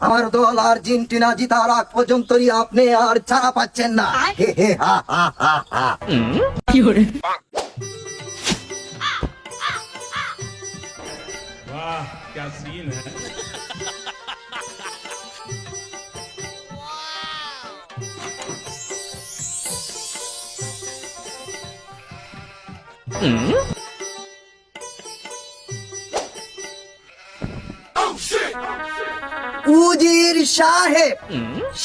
আমার দল আর্জেন্টিনা জিতার আগ পর্যন্তই আপনি আর ছাড়া পাচ্ছেন না। হে উজির সাহেব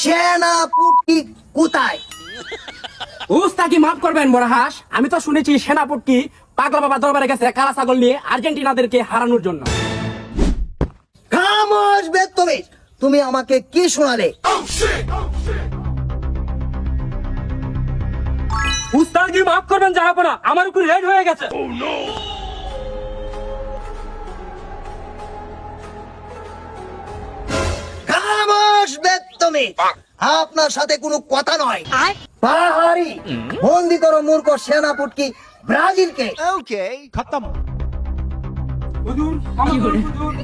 সেনাপতি কোথায়? উস্তাকি মাফ করবেন বড়হাস আমি তো শুনেছি সেনাপতি পাগলা বাবা দরবারে গেছে কালা ছাগল নিয়ে আর্জেন্টিনাদেরকে হারানোর জন্য। খামোশ বেত্তবে তুমি আমাকে কি শোনালে? উস্তাকি মাফ করবেন যাব না আমার উপর রেড হয়ে গেছে। বেত্তবে আপনার সাথে কোনো কথা নয়। পাহাড়ি বন্দি করো মূর্খ সেনাপতি ব্রাজিলকে। হুজুর, আমার হুজুর।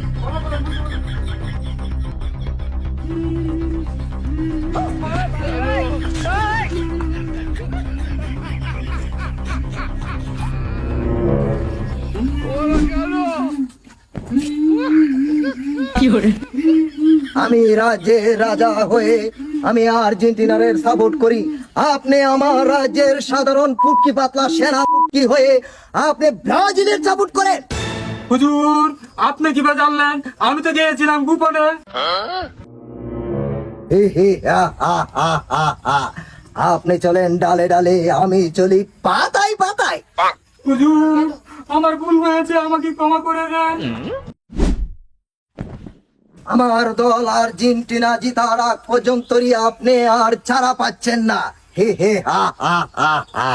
আমি রাজ্যের রাজা হয়ে আমি আর্জেন্টিনার সাপোর্ট করি। আপনি আমার রাজ্যের সাধারণ পুটকি পাতলা সেনা পুটকি হয়ে আপনি ব্রাজিলের সাপোর্ট করেন। হুজুর আপনি কীভাবে জানলেন? আমি তো গিয়েছিলাম গোপনে। আপনি চলেন ডালে ডালে আমি চলি পাতায় পাতায়। হুজুর আমার ভুল হয়েছে আমাকে ক্ষমা করে দেন। আমার দল আর্জেন্টিনা জিতার আগ পর্যন্তই আপনি আর ছাড়া পাচ্ছেন না। হে হে, হা হা হা হা।